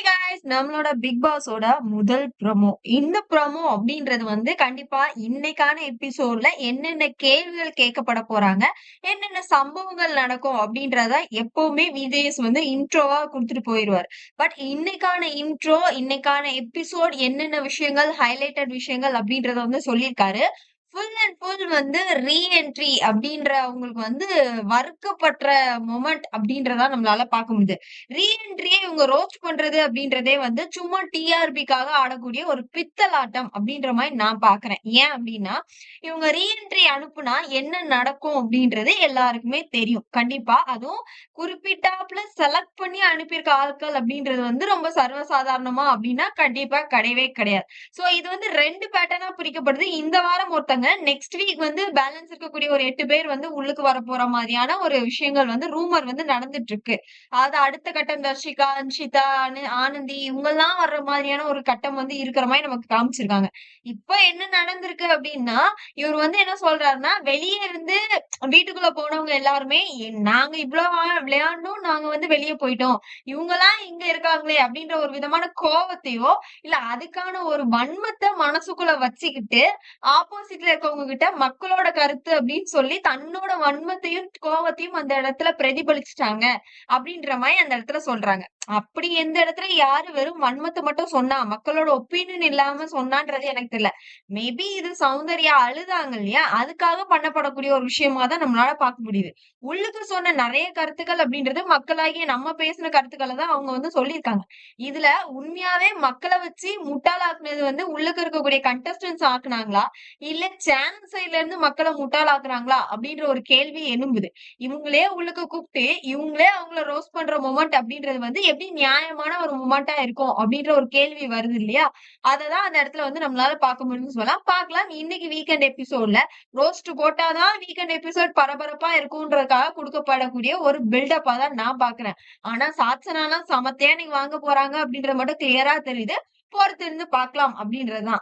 Hi guys நம்மளோட big பாஸோட முதல் ப்ரமோ இந்த ப்ரமோ அப்படின்றது வந்து கண்டிப்பா இன்னைக்கான எபிசோட்ல என்னென்ன கேள்விகள் கேட்கப்பட போறாங்க என்னென்ன சம்பவங்கள் நடக்கும் அப்படின்றத எப்பவுமே விஜயஸ் வந்து இன்ட்ரோவா கொடுத்துட்டு போயிடுவார் பட் இன்னைக்கான இன்ட்ரோ இன்னைக்கான எபிசோட் என்னென்ன விஷயங்கள் ஹைலைட்டட் விஷயங்கள் அப்படின்றத வந்து சொல்லியிருக்காரு. ஃபுல் அண்ட் ஃபுல் வந்து ரீஎன்ட்ரி அப்படின்ற அவங்களுக்கு வந்து வறுக்கப்படுற மொமெண்ட் அப்படின்றதா நம்மளால பார்க்க முடியுது. ரீஎன்ட்ரியே இவங்க ரோஸ்ட் பண்றது அப்படின்றதே வந்து சும்மா டிஆர்பிக்காக ஆடக்கூடிய ஒரு பித்தலாட்டம் அப்படின்ற மாதிரி நான் பாக்குறேன் ஏன் அப்படின்னா இவங்க ரீஎன்ட்ரி அனுப்புனா என்ன நடக்கும் அப்படின்றது எல்லாருக்குமே தெரியும். கண்டிப்பா அதுவும் குறிப்பிட்டாப்ல செலக்ட் பண்ணி அனுப்பியிருக்க ஆட்கள் அப்படின்றது வந்து ரொம்ப சர்வசாதாரணமா அப்படின்னா கண்டிப்பா கிடையவே கிடையாது. சோ இது வந்து ரெண்டு பேட்டர்னா பிரிக்கப்படுது. இந்த வாரம் ஒருத்தங்க நெக்ஸ்ட் வீக் இன்னைக்கு வந்து பேலன்ஸ் இருக்கக்கூடிய ஒரு எட்டு பேர் வந்து உள்ளுக்கு வர போற மாதிரியான ஒரு விஷயங்கள் வந்து ரூமர் வந்து நடந்துட்டு இருக்கு. அது அடுத்த கட்டம் தர்ஷிகா அன்ஷிதா ஆன- ஆனந்தி இவங்கெல்லாம் வர்ற மாதிரியான ஒரு கட்டம் வந்து இருக்கிற மாதிரி நமக்கு காமிச்சிருக்காங்க. இப்ப என்ன நடந்திருக்கு அப்படின்னா இவர் வந்து என்ன சொல்றாருன்னா வெளியே இருந்து வீட்டுக்குள்ள போனவங்க எல்லாருமே நாங்க இவ்வளவு வா- விளையாண்டோம் நாங்க வந்து வெளியே போயிட்டோம். இவங்க எல்லாம் இங்க இருக்காங்களே அப்படின்ற ஒரு விதமான கோபத்தையோ இல்ல அதுக்கான ஒரு வன்மத்தை மனசுக்குள்ள வச்சுக்கிட்டு ஆப்போசிட்ல இருக்கவங்க கிட்ட மக்களோட கருத்து அப்படின்னு சொல்லி தன்னோட வன்மத்தையும் கோவத்தையும் அந்த இடத்துல பிரதிபலிச்சுட்டாங்க அப்படின்ற மாதிரி அந்த இடத்துல சொல்றாங்க. அப்படி எந்த இடத்துல யாரு வெறும் வன்மத்தை மட்டும் சொன்னா மக்களோட ஒப்பீனியன் இல்லாம சொன்னான்றது எனக்கு தெரியல. மேபி இது சௌந்தர்யா அழுதாங்க இல்லையா? அதுக்காக பண்ணப்படக்கூடிய ஒரு விஷயமா தான் நம்மளால பார்க்க முடியுது. உள்ளுக்கு சொன்ன நிறைய கருத்துக்கள் அப்படின்றது மக்களாகிய நம்ம பேசின கருத்துக்களை தான் அவங்க வந்து சொல்லியிருக்காங்க. இதுல உண்மையாவே மக்களை வச்சு முட்டாளாக்குனது வந்து உள்ளுக்கு இருக்கக்கூடிய கண்டஸ்டன்ஸ் ஆக்குனாங்களா? இல்ல சேனல் சைட்ல இருந்து மக்களை முட்டாளாக்குறாங்களா? அப்படின்ற ஒரு கேள்வி எழும்புது இவங்களே உள்ளுக்கு கூப்பிட்டு இவங்களே அவங்கள ரோஸ் பண்ற மொமெண்ட் அப்படின்றது வந்து எப்படி நியாயமான ஒரு மூமெண்டா இருக்கும் அப்படின்ற ஒரு கேள்வி வருது இல்லையா? அததான் அந்த இடத்துல வந்து நம்மளால பார்க்க முடியும்னு சொல்லலாம். பார்க்கலாம். இன்னைக்கு வீக்கெண்ட் எபிசோட்ல ரோஸ்ட் போட்டாதான் வீக்கெண்ட் எபிசோட் பரபரப்பா இருக்கும்ன்றதுக்காக கொடுக்கப்படக்கூடிய ஒரு பில்டப்பா தான் நான் பாக்குறேன் ஆனா சாட்சனாலாம் சமத்தையா நீங்க வாங்க போறாங்க அப்படின்ற மட்டும் கிளியரா தெரியுது. பொறுத்து இருந்து பார்க்கலாம் அப்படின்றதுதான்.